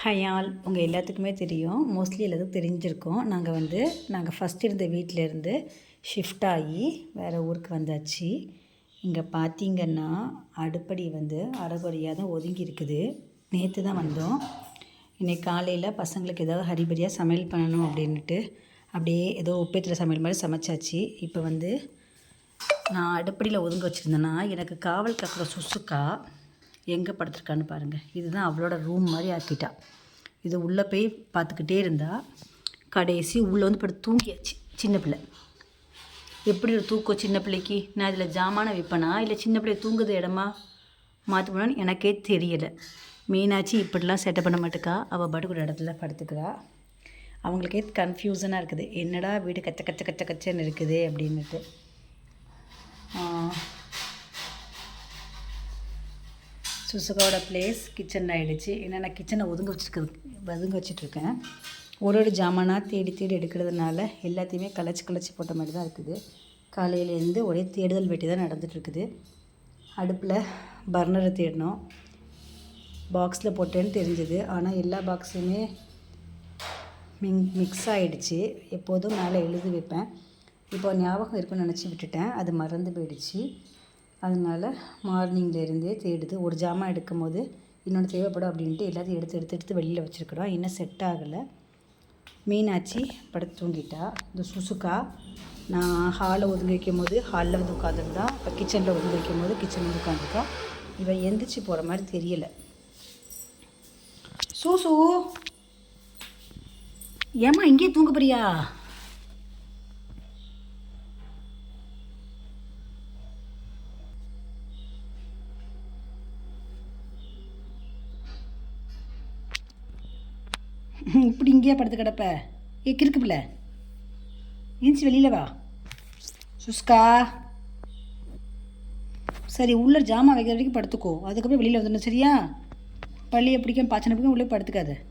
Hi உங்கள் எல்லாத்துக்குமே தெரியும். மோஸ்ட்லி எல்லாத்துக்கும் தெரிஞ்சிருக்கோம். நாங்கள் வந்து நாங்கள் ஃபஸ்ட் இருந்த வீட்டில் இருந்து ஷிஃப்ட் ஆகி வேறு ஊருக்கு வந்தாச்சு. இங்கே பார்த்தீங்கன்னா அடுப்படி வந்து அரைகுறையாக தான் ஒதுங்கி இருக்குது. நேற்று தான் வந்தோம். இன்றைக்கி காலையில் பசங்களுக்கு ஏதாவது ஹரிபரியாக சமையல் பண்ணணும் அப்படின்ட்டு அப்படியே ஏதோ உப்பேத்தில் சமையல் மாதிரி சமைச்சாச்சு. இப்போ வந்து நான் அடுப்படியில் ஒதுங்க வச்சுருந்தேன்னா எனக்கு காவல் கக்கிற சுசுக்கா எங்கே படுத்துருக்கான்னு பாருங்கள் இதுதான் அவளோட ரூம் மாதிரி ஆக்கிட்டா. இது உள்ளே போய் பார்த்துக்கிட்டே இருந்தா கடைசி உள்ளே வந்து படுத்து தூங்கியாச்சு. சின்ன பிள்ளை. எப்படி ஒரு தூக்கம் சின்ன பிள்ளைக்கு? நான் இதில் ஜாமான வைப்பேனா? இல்லை சின்ன பிள்ளை தூங்குது இடமா? மாற்ற எனக்கே தெரியலை. மீனாட்சி இப்படிலாம் செட்டப் பண்ண மாட்டேக்கா? அவள் படுக்கிற இடத்துல படுத்துக்கிறா. அவங்களுக்கே கன்ஃபியூசனாக இருக்குது. என்னடா வீடு கச்ச கச்ச கச்ச கச்சன்னு இருக்குது அப்படின்னுட்டு. சுசுகாவோட பிளேஸ் கிச்சன் ஆகிடுச்சு ஏன்னா நான் கிச்சனை ஒதுங்க வச்சுருக்க ஒதுங்க வச்சுட்ருக்கேன். ஒரு ஒரு ஜாமானாக தேடி தேடி எடுக்கிறதுனால எல்லாத்தையுமே கலைச்சி கலைச்சி போட்ட மாதிரி தான் இருக்குது. காலையிலேருந்து ஒரே தேடுதல் வெட்டி தான் நடந்துகிட்ருக்குது அடுப்பில் பர்னரை தேடினோம் பாக்ஸில் போட்டேன்னு தெரிஞ்சது. ஆனால் எல்லா பாக்ஸுமே மிங் மிக்ஸ் ஆகிடுச்சு எப்போதும் மேலே எழுதி வைப்பேன். இப்போ ஞாபகம் இருக்குன்னு நினச்சி விட்டுட்டேன். அது மறந்து போயிடுச்சு. அதனால் மார்னிங்லேருந்தே தேடுது. ஒரு ஜாமான் எடுக்கும் போது இன்னொன்று தேவைப்படும் அப்படின்ட்டு எல்லாத்தையும் எடுத்து எடுத்து எடுத்து வெளியில் வச்சுருக்குறோம். இன்னும் செட் ஆகலை. மீனாட்சி படுத்து தூங்கிட்டா. இந்த சுசுக்கா நான் ஹாலில் ஒதுங்கி வைக்கும் போது ஹாலில் வந்து உட்காந்துருந்தா இப்போ கிச்சனில் ஒதுங்கி வைக்கும் போது கிச்சனில் வந்து உட்காந்துருக்கா இவன் எந்திரிச்சு போகிற மாதிரி தெரியலை. சூசு! ஏம்மா இங்கேயே தூங்க போறியா? இப்படி இங்கேயே படுத்து கிடப்ப? ஏ கிறுக்கு பிள்ளை. ஏஞ்சி வெளியில் வா. சுஸ்கா சரி உள்ளே ஜாமான் வைக்கிற வரைக்கும் படுத்துக்கோ. அதுக்கப்புறம் வெளியில் வந்துடணும் சரியா? பள்ளியை பிடிக்கும் பாச்சனை பிடிக்கும் உள்ளே படுத்துக்காது.